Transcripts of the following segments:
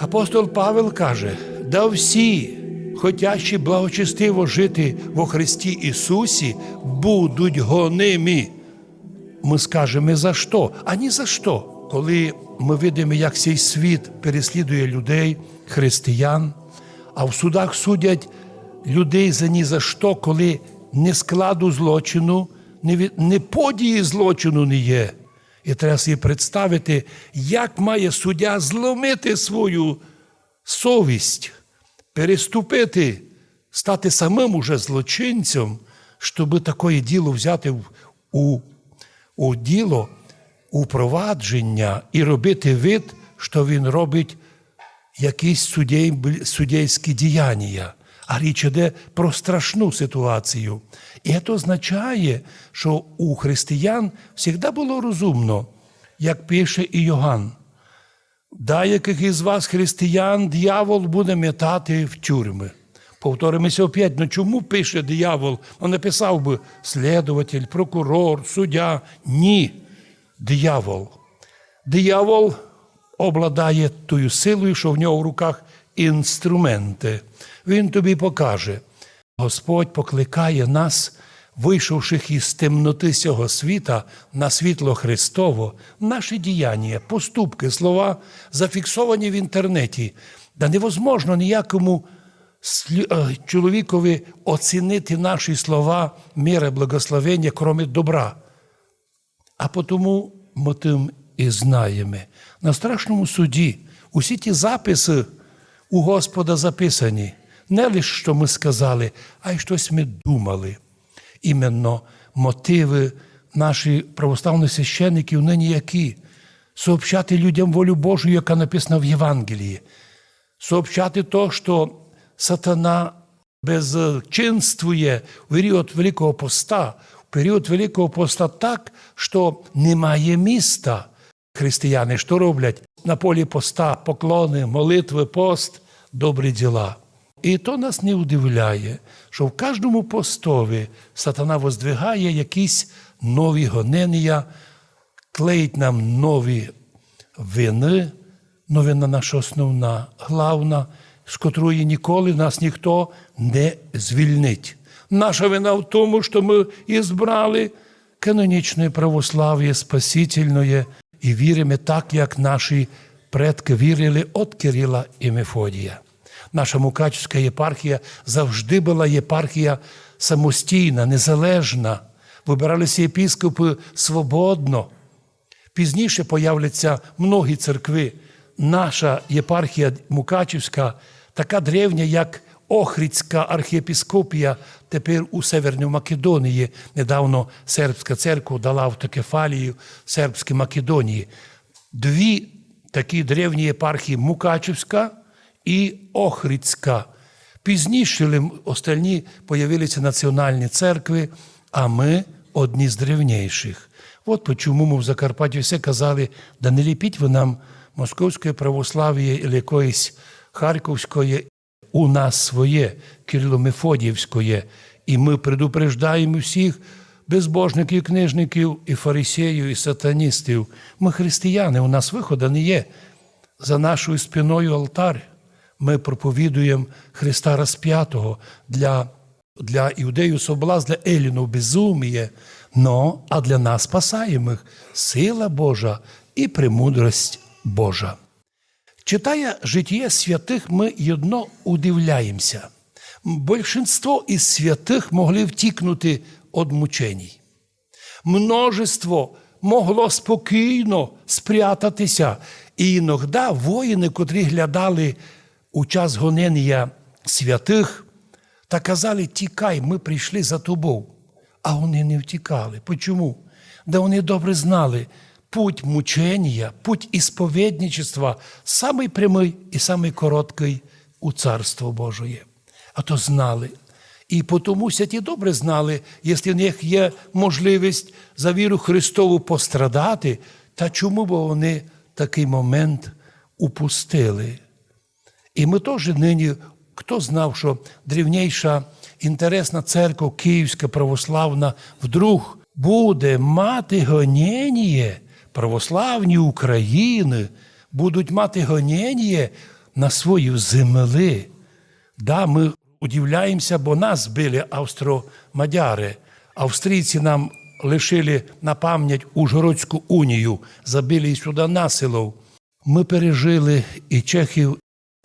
Апостол Павел каже: да всі, хотящі благочестиво жити во Христі Ісусі, будуть гонимі. Ми скажемо за що, а ні за що. Коли ми видимо, як цей світ переслідує людей, християн, а в судах судять людей за ні за що, коли не складу злочину, не, події злочину не є. І треба собі представити, як має суддя зломити свою совість, переступити, стати самим уже злочинцем, щоб таке діло взяти у, у діло, у провадження і робити вид, що він робить якісь судей, судейські діяння. А річ іде про страшну ситуацію. І це означає, що у християн завжди було розумно, як пише і Йоганн. Деяких із вас, християн, дьявол буде метати в тюрми. Повторимося опять, ну чому пише диявол? Ну, написав би слідуватель, прокурор, суддя. Ні, диявол. Диявол обладає тою силою, що в нього в руках інструменти. Він тобі покаже. Господь покликає нас, вийшовших із темноти цього світа на світло Христово, наші діяння, поступки, слова зафіксовані в інтернеті. Да невозможно ніякому е, чоловікові оцінити наші слова, міри благословення, кроме добра. А потому ми тим і знаємо. На страшному суді усі ті записи у Господа записані. Не лише що ми сказали, а й щось ми думали. Іменно мотиви наші православних священників нині які? Сообщати людям волю Божу, яка написана в Євангелії. Сообщати то, що сатана безчинствує в період Великого Поста, в період Великого Поста так, що немає міста. Християни що роблять? На полі поста, поклони, молитви, пост, добрі діла. І то нас не удивляє, що в кожному постові сатана воздвигає якісь нові гонення, клеїть нам нові вини, новина наша основна, главна, з котрої ніколи нас ніхто не звільнить. Наша вина в тому, що ми ізбрали канонічне православ'я спасительне і віримо так, як наші предки вірили від Кирила і Мефодія. Наша Мукачівська єпархія завжди була єпархія самостійна, незалежна. Вибиралися єпіскопи свободно. Пізніше появляться многі церкви. Наша єпархія Мукачівська, така древня, як Охридська архієпіскопія, тепер у Северній Македонії. Недавно сербська церква дала автокефалію сербській Македонії. Дві такі древні єпархії Мукачівська і Охридська. Пізніше остальні появилися національні церкви, а ми одні з древніших. От чому ми в Закарпатті все казали, да не ліпіть ви нам московське православ'я і якоїсь Харківської, у нас своє, Кирило-Мефодіївське, і ми предупреждаємо всіх безбожників, книжників, і фарисеїв, і сатаністів. Ми християни, у нас виходу не є. За нашою спиною алтар. Ми проповідуємо Христа розп'ятого для, для іудеїв соблазн, для елінів безуміє, но, а для нас спасаємих сила Божа і премудрость Божа. Читая життя святих, ми єдно удивляємося. Большинство із святих могли втікнути від мученій. Множество могло спокійно спрятатися. І іноді воїни, котрі глядали у час гонення святих, та казали: тікай, ми прийшли за тобою. А вони не втікали. Почому? Да вони добре знали, путь мучення, путь ісповідничества самий прямий і самий короткий у Царство Божоє. А то знали. І тому святі добре знали, якщо в них є можливість за віру Христову пострадати, та чому б вони такий момент упустили? І ми теж нині, хто знав, що древніша інтересна церква Київська православна вдруг буде мати гоніння православні України, будуть мати гоніння на свою землі. Да, ми удивляємося, бо нас били австро-мадяри. Австрійці нам лишили на пам'ять Ужгородську унію, забили сюди насилов. Ми пережили і чехів,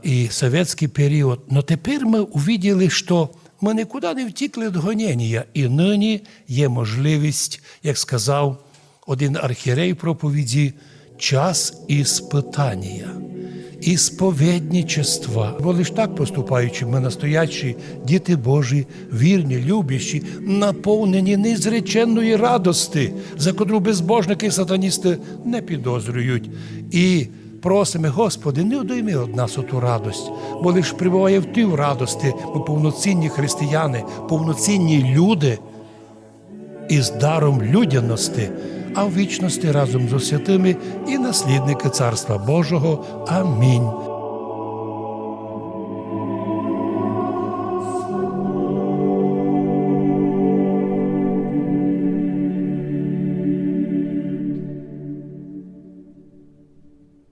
і совєтський період. Но тепер ми увиділи, що ми нікуди не втікли від гоніння. І нині є можливість, як сказав один архірей проповіді, час іспитання і сповідничества. Бо лиш так поступаючи, ми настоячі, діти Божі, вірні, любящі, наповнені незреченної радости, за котру безбожники і сатаністи не підозрюють. І просимо, Господи, не одойми від нас оту радость, бо лиш прибуває в тій радості, ми повноцінні християни, повноцінні люди із даром людяності, а в вічності разом з святими і наслідники Царства Божого. Амінь.